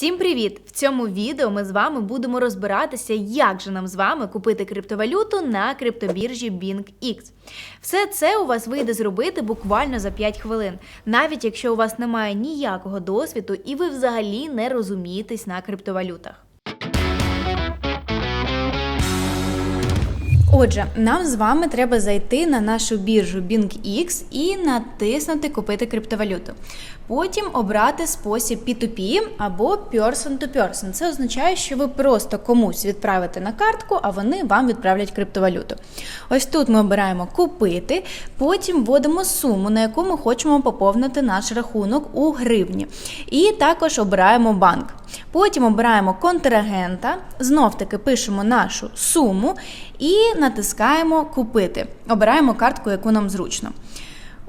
Всім привіт! В цьому відео ми з вами будемо розбиратися, як же нам з вами купити криптовалюту на криптобіржі BingX. Все це у вас вийде зробити буквально за 5 хвилин, навіть якщо у вас немає ніякого досвіду і ви взагалі не розумієтесь на криптовалютах. Отже, нам з вами треба зайти на нашу біржу BingX і натиснути Купити криптовалюту. Потім обрати спосіб P2P або Person to Person. Це означає, що ви просто комусь відправите на картку, а вони вам відправлять криптовалюту. Ось тут ми обираємо купити, потім вводимо суму, на яку ми хочемо поповнити наш рахунок у гривні. І також обираємо банк. Потім обираємо контрагента, знов таки пишемо нашу суму і натискаємо Купити. Обираємо картку, яку нам зручно.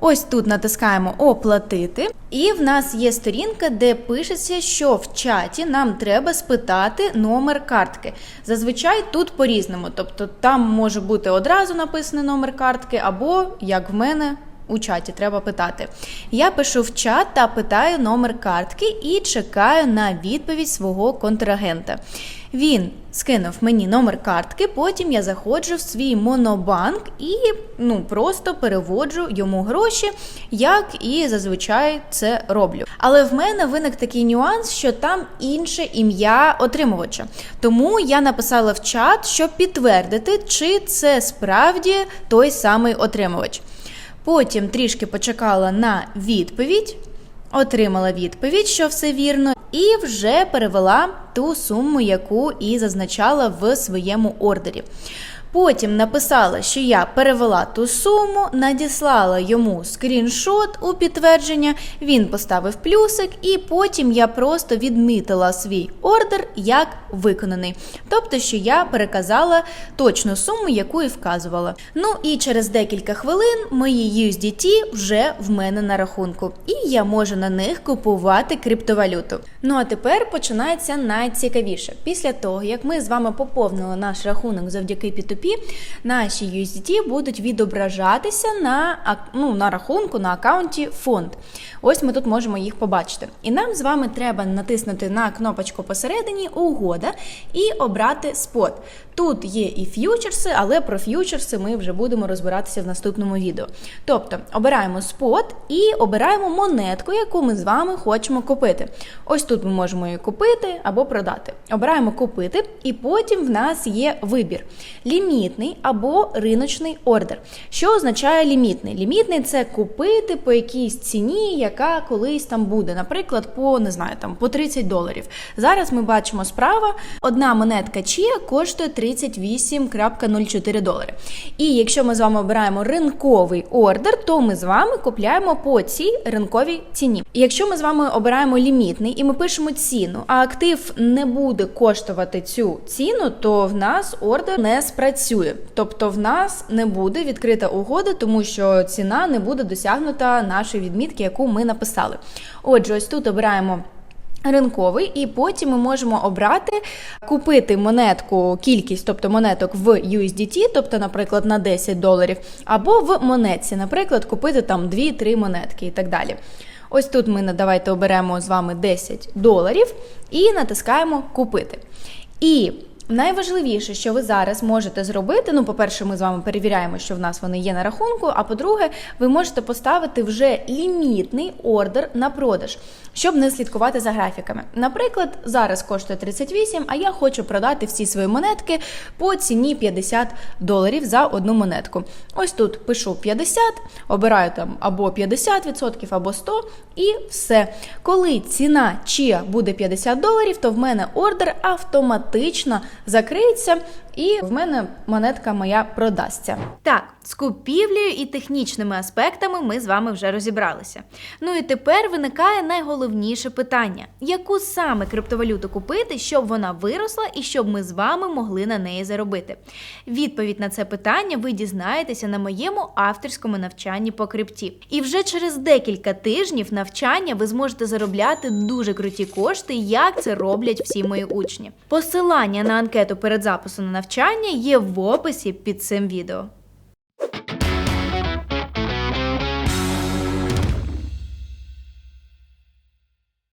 Ось тут натискаємо Оплатити, і в нас є сторінка, де пишеться, що в чаті нам треба спитати номер картки. Зазвичай тут по-різному. Тобто там може бути одразу написаний номер картки, або як в мене. У чаті треба питати. Я пишу в чат та питаю номер картки і чекаю на відповідь свого контрагента. Він скинув мені номер картки, потім я заходжу в свій монобанк і ну просто переводжу йому гроші, як і зазвичай це роблю. Але в мене виник такий нюанс, що там інше ім'я отримувача. Тому я написала в чат, щоб підтвердити, чи це справді той самий отримувач. Потім трішки почекала на відповідь, отримала відповідь, що все вірно, і вже перевела ту суму, яку і зазначала в своєму ордері. Потім написала, що я перевела ту суму, надіслала йому скріншот у підтвердження, він поставив плюсик, і потім я просто відмітила свій ордер як виконаний. Тобто, що я переказала точну суму, яку і вказувала. Ну і через декілька хвилин мої USDT вже в мене на рахунку, і я можу на них купувати криптовалюту. Ну а тепер починається найцікавіше. Після того, як ми з вами поповнили наш рахунок завдяки P2P, наші USDT будуть відображатися на, ну, на рахунку, на аккаунті фонд. Ось ми тут можемо їх побачити. І нам з вами треба натиснути на кнопочку посередині Угода і обрати спот. Тут є і ф'ючерси, але про ф'ючерси ми вже будемо розбиратися в наступному відео. Тобто обираємо спот і обираємо монетку, яку ми з вами хочемо купити. Ось тут ми можемо її купити або продати. Обираємо купити, і потім в нас є вибір: лімітний або риночний ордер. Що означає лімітний? Лімітний це купити по якійсь ціні, яка колись там буде. Наприклад, по не знаю, там по 30 доларів. Зараз ми бачимо справа, одна монетка Чія коштує 38,04 долари. І якщо ми з вами обираємо ринковий ордер, то ми з вами купляємо по цій ринковій ціні. Якщо ми з вами обираємо лімітний і ми пишемо ціну, а актив не буде коштувати цю ціну, то в нас ордер не спрацює. Тобто в нас не буде відкрита угода, тому що ціна не буде досягнута нашої відмітки, яку ми написали. Отже, ось тут обираємо. Ринковий, і потім ми можемо обрати купити монетку, кількість, тобто монеток в USDT, тобто, наприклад, на 10 доларів, або в монетці, наприклад, купити там 2-3 монетки і так далі. Ось тут ми давайте оберемо з вами 10 доларів і натискаємо Купити. І Найважливіше, що ви зараз можете зробити, ну, по-перше, ми з вами перевіряємо, що в нас вони є на рахунку. А по-друге, ви можете поставити вже лімітний ордер на продаж, щоб не слідкувати за графіками. Наприклад, зараз коштує 38, а я хочу продати всі свої монетки по ціні 50 доларів за одну монетку. Ось тут пишу 50, обираю там або 50%, або 100, і все. Коли ціна чия буде 50 доларів, то в мене ордер автоматично закриється, і в мене монетка моя продасться. Так, з купівлею і технічними аспектами ми з вами вже розібралися. Ну і тепер виникає найголовніше питання: яку саме криптовалюту купити, щоб вона виросла і щоб ми з вами могли на неї заробити? Відповідь на це питання ви дізнаєтеся на моєму авторському навчанні по крипті. І вже через декілька тижнів навчання ви зможете заробляти дуже круті кошти, як це роблять всі мої учні. Посилання на анкету перед записом на навчання є в описі під цим відео.